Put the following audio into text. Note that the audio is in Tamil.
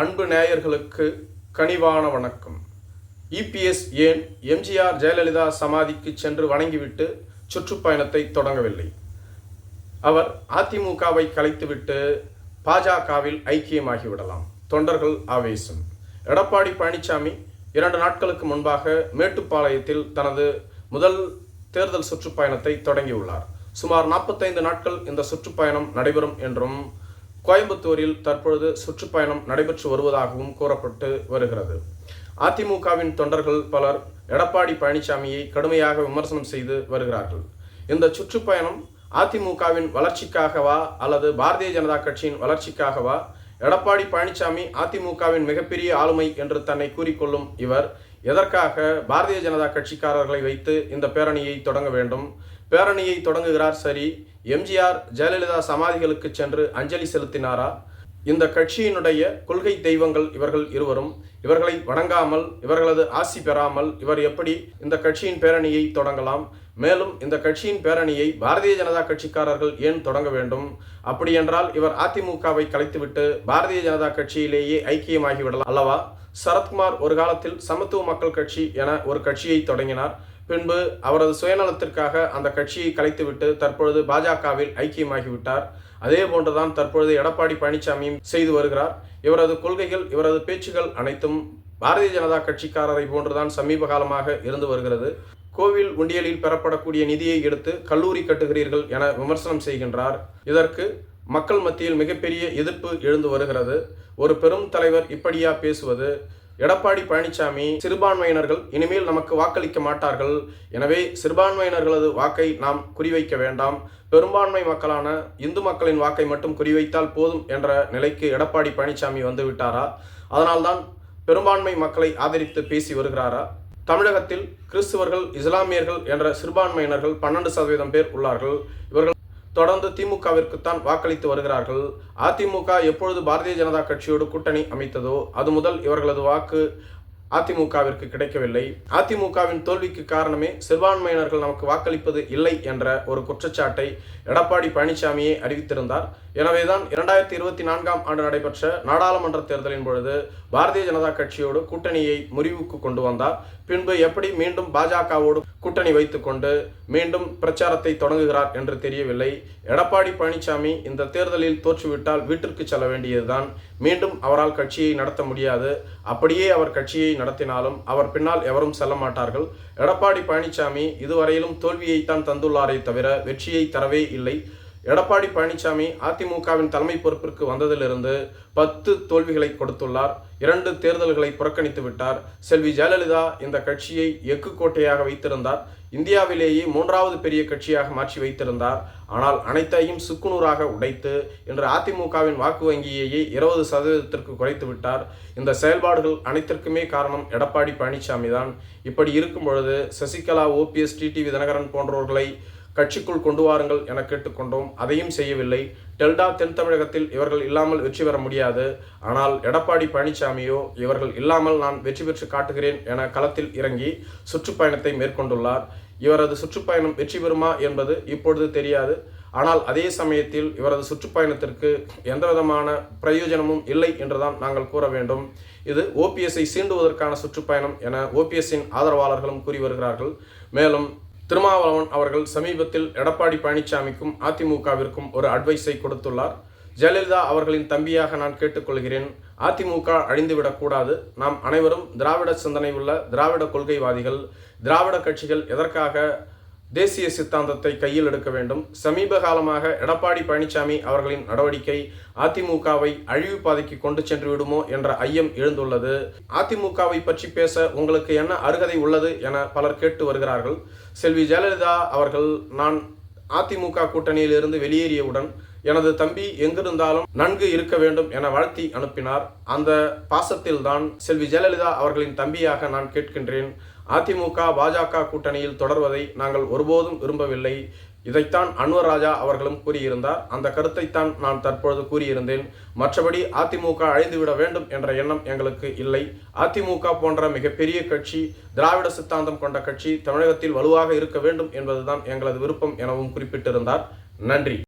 அன்பு நேயர்களுக்கு கனிவான வணக்கம். இபிஎஸ் ஏன் எம்ஜிஆர் ஜெயலலிதா சமாதிக்கு சென்று வணங்கிவிட்டு சுற்றுப்பயணத்தை தொடங்கவில்லை? அவர் அதிமுகவை கலைத்துவிட்டு பாஜகவில் ஐக்கியமாகிவிடலாம். தொண்டர்கள் ஆவேசம். எடப்பாடி பழனிசாமி இரண்டு நாட்களுக்கு முன்பாக மேட்டுப்பாளையத்தில் தனது முதல் தேர்தல் சுற்றுப்பயணத்தை தொடங்கியுள்ளார். சுமார் நாற்பத்தைந்து நாட்கள் இந்த சுற்றுப்பயணம் நடைபெறும் என்றும் கோயம்புத்தூரில் தற்பொழுது சுற்றுப்பயணம் நடைபெற்று வருவதாகவும் கூறப்பட்டு வருகிறது. அதிமுகவின் தொண்டர்கள் பலர் எடப்பாடி பழனிசாமியை கடுமையாக விமர்சனம் செய்து வருகிறார்கள். இந்த சுற்றுப்பயணம் அதிமுகவின் வளர்ச்சிக்காகவா அல்லது பாரதிய ஜனதா கட்சியின் வளர்ச்சிக்காகவா? எடப்பாடி பழனிசாமி அதிமுகவின் மிகப்பெரிய ஆளுமை என்று தன்னை கூறிக்கொள்ளும் இவர் எதற்காக பாரதிய ஜனதா கட்சிக்காரர்களை வைத்து இந்த பேரணியை தொடங்க வேண்டும்? பேரணியை தொடங்குகிறார் சரி எம்ஜிஆர் ஜெயலலிதா சமாதிகளுக்கு சென்று அஞ்சலி செலுத்தினாரா? இந்த கட்சியினுடைய கொள்கை தெய்வங்கள் இவர்கள் இருவரும் இவர்களை வணங்காமல் இவர்களது ஆசி பெறாமல் இவர் எப்படி இந்த கட்சியின் பேரணியை தொடங்கலாம்? மேலும் இந்த கட்சியின் பேரணியை பாரதிய ஜனதா கட்சிக்காரர்கள் ஏன் தொடங்க வேண்டும்? அப்படியென்றால் இவர் அதிமுகவை கலைத்துவிட்டு பாரதிய ஜனதா கட்சியிலேயே ஐக்கியமாகிவிடலாம் அல்லவா? சரத்குமார் ஒரு காலத்தில் சமத்துவ மக்கள் கட்சி என ஒரு கட்சியை தொடங்கினார். பின்பு அவரது சுயநலத்திற்காக அந்த கட்சியை கலைத்துவிட்டு தற்பொழுது பாஜகவில் ஐக்கியமாகிவிட்டார். அதே போன்றுதான் தற்பொழுது எடப்பாடி பழனிசாமியும் செய்து வருகிறார். இவரது கொள்கைகள் இவரது பேச்சுகள் அனைத்தும் பாரதிய ஜனதா கட்சிக்காரரை போன்றுதான் சமீப காலமாக இருந்து வருகிறது. கோவில் உண்டியலில் பெறப்படக்கூடிய நிதியை எடுத்து கல்லூரி கட்டுகிறீர்கள் என விமர்சனம் செய்கின்றார். இதற்கு மக்கள் மத்தியில் மிகப்பெரிய எதிர்ப்பு எழுந்து வருகிறது. ஒரு பெரும் தலைவர் இப்படியா பேசுவது? எடப்பாடி பழனிசாமி சிறுபான்மையினர்கள் இனிமேல் நமக்கு வாக்களிக்க மாட்டார்கள். எனவே சிறுபான்மையினர்களது வாக்கை நாம் குறிவைக்க வேண்டாம். பெரும்பான்மை மக்களான இந்து மக்களின் வாக்கை மட்டும் குறிவைத்தால் போதும் என்ற நிலைக்கு எடப்பாடி பழனிசாமி வந்துவிட்டாரா? அதனால்தான் பெரும்பான்மை மக்களை ஆதரித்து பேசி வருகிறாரா? தமிழகத்தில் கிறிஸ்துவர்கள் இஸ்லாமியர்கள் என்ற சிறுபான்மையினர்கள் பன்னெண்டு சதவீதம் பேர் உள்ளார்கள். இவர்கள் தொடர்ந்து திமுகவிற்குத்தான் வாக்களித்து வருகிறார்கள். அதிமுக எப்பொழுது பாரதிய ஜனதா கட்சியோடு கூட்டணி அமைத்ததோ அது முதல் இவர்களது வாக்கு. அதிமுகவிற்கு கிடைக்கவில்லை. அதிமுகவின் தோல்விக்கு காரணமே சிறுபான்மையினர்கள் நமக்கு வாக்களிப்பது இல்லை என்ற ஒரு குற்றச்சாட்டை எடப்பாடி பழனிசாமியே அறிவித்திருந்தார். எனவேதான் இரண்டாயிரத்தி இருபத்தி நான்காம் ஆண்டு நடைபெற்ற நாடாளுமன்ற தேர்தலின் பொழுது பாரதிய ஜனதா கட்சியோடு கூட்டணியை முறிவுக்கு கொண்டு வந்தார். பின்பு எப்படி மீண்டும் பாஜகவோடு கூட்டணி வைத்துக்கொண்டு மீண்டும் பிரச்சாரத்தை தொடங்குகிறார் என்று தெரியவில்லை. எடப்பாடி பழனிசாமி இந்த தேர்தலில் தோற்றுவிட்டால் வீட்டிற்கு செல்ல வேண்டியதுதான். மீண்டும் அவரால் கட்சியை நடத்த முடியாது. அப்படியே அவர் கட்சியை நடத்தினாலும் அவர் பின்னால் எவரும் செல்ல மாட்டார்கள். எடப்பாடி பழனிசாமி இதுவரையிலும் தோல்வியைத்தான் தந்துள்ளாரே தவிர வெற்றியை தரவே இல்லை. எடப்பாடி பழனிசாமி அதிமுகவின் தலைமை பொறுப்பிற்கு வந்ததிலிருந்து பத்து தோல்விகளை கொடுத்துள்ளார். இரண்டு தேர்தல்களை புறக்கணித்து விட்டார். செல்வி ஜெயலலிதா இந்த கட்சியை எக்கு கோட்டையாக வைத்திருந்தார். இந்தியாவிலேயே மூன்றாவது பெரிய கட்சியாக மாற்றி வைத்திருந்தார். ஆனால் அனைத்தையும் சுக்குநூறாக உடைத்து இன்று அதிமுகவின் வாக்கு வங்கியையே இருபது சதவீதத்திற்கு குறைத்து விட்டார். இந்த செயல்பாடுகள் அனைத்திற்குமே காரணம் எடப்பாடி பழனிசாமி தான். இப்படி இருக்கும் பொழுது சசிகலா ஓபிஎஸ் டிடிவி தினகரன் போன்றவர்களை கட்சிக்குள் கொண்டு வாருங்கள் என கேட்டுக்கொண்டோம். அதையும் செய்யவில்லை. டெல்டா தென் தமிழகத்தில் இவர்கள் இல்லாமல் வெற்றி பெற முடியாது. ஆனால் எடப்பாடி பழனிசாமியோ இவர்கள் இல்லாமல் நான் வெற்றி பெற்று காட்டுகிறேன் என களத்தில் இறங்கி சுற்றுப்பயணத்தை மேற்கொண்டுள்ளார். இவரது சுற்றுப்பயணம் வெற்றி பெறுமா என்பது இப்பொழுது தெரியாது. ஆனால் அதே சமயத்தில் இவரது சுற்றுப்பயணத்திற்கு எந்த விதமான பிரயோஜனமும் இல்லை என்றுதான் நாங்கள் கூற வேண்டும். இது ஓபிஎஸ்ஐ சீண்டுவதற்கான சுற்றுப்பயணம் என ஓபிஎஸ்ஸின் ஆதரவாளர்களும் கூறி வருகிறார்கள். மேலும் திருமாவளவன் அவர்கள் சமீபத்தில் எடப்பாடி பழனிசாமிக்கும் அதிமுகவிற்கும் ஒரு அட்வைஸை கொடுத்துள்ளார். ஜெயலலிதா அவர்களின் தம்பியாக நான் கேட்டுக்கொள்கிறேன். அதிமுக அழிந்துவிடக்கூடாது நாம் அனைவரும் திராவிட சிந்தனை உள்ள திராவிட கொள்கைவாதிகள். திராவிட கட்சிகள் எதற்காக தேசிய சித்தாந்தத்தை கையில் எடுக்க வேண்டும். சமீப காலமாக எடப்பாடி பழனிசாமி அவர்களின் நடவடிக்கை அதிமுகவை அழிவு பாதைக்கு கொண்டு சென்று விடுமோ என்ற ஐயம் எழுந்துள்ளது. அதிமுகவை பற்றி பேச உங்களுக்கு என்ன அருகதை உள்ளது என பலர் கேட்டு வருகிறார்கள். செல்வி ஜெயலலிதா அவர்கள் நான் அதிமுக கூட்டணியில் இருந்து வெளியேறியவுடன் எனது தம்பி எங்கிருந்தாலும் நன்கு இருக்க வேண்டும் என வாழ்த்தி அனுப்பினார். அந்த பாசத்தில்தான் செல்வி ஜெயலலிதா அவர்களின் தம்பியாக நான் கேட்கின்றேன். அதிமுக பாஜக கூட்டணியில் தொடர்வதை நாங்கள் ஒருபோதும் விரும்பவில்லை. இதைத்தான் அன்வர் ராஜா அவர்களும் கூறியிருந்தார். அந்த கருத்தைத்தான் நான் தற்பொழுது கூறியிருந்தேன். மற்றபடி அதிமுக அழிந்துவிட வேண்டும் என்ற எண்ணம் எங்களுக்கு இல்லை. அதிமுக போன்ற மிகப்பெரிய கட்சி திராவிட சித்தாந்தம் கொண்ட கட்சி தமிழகத்தில் வலுவாக இருக்க வேண்டும் என்பதுதான் எங்களது விருப்பம் எனவும் குறிப்பிட்டிருந்தார். நன்றி.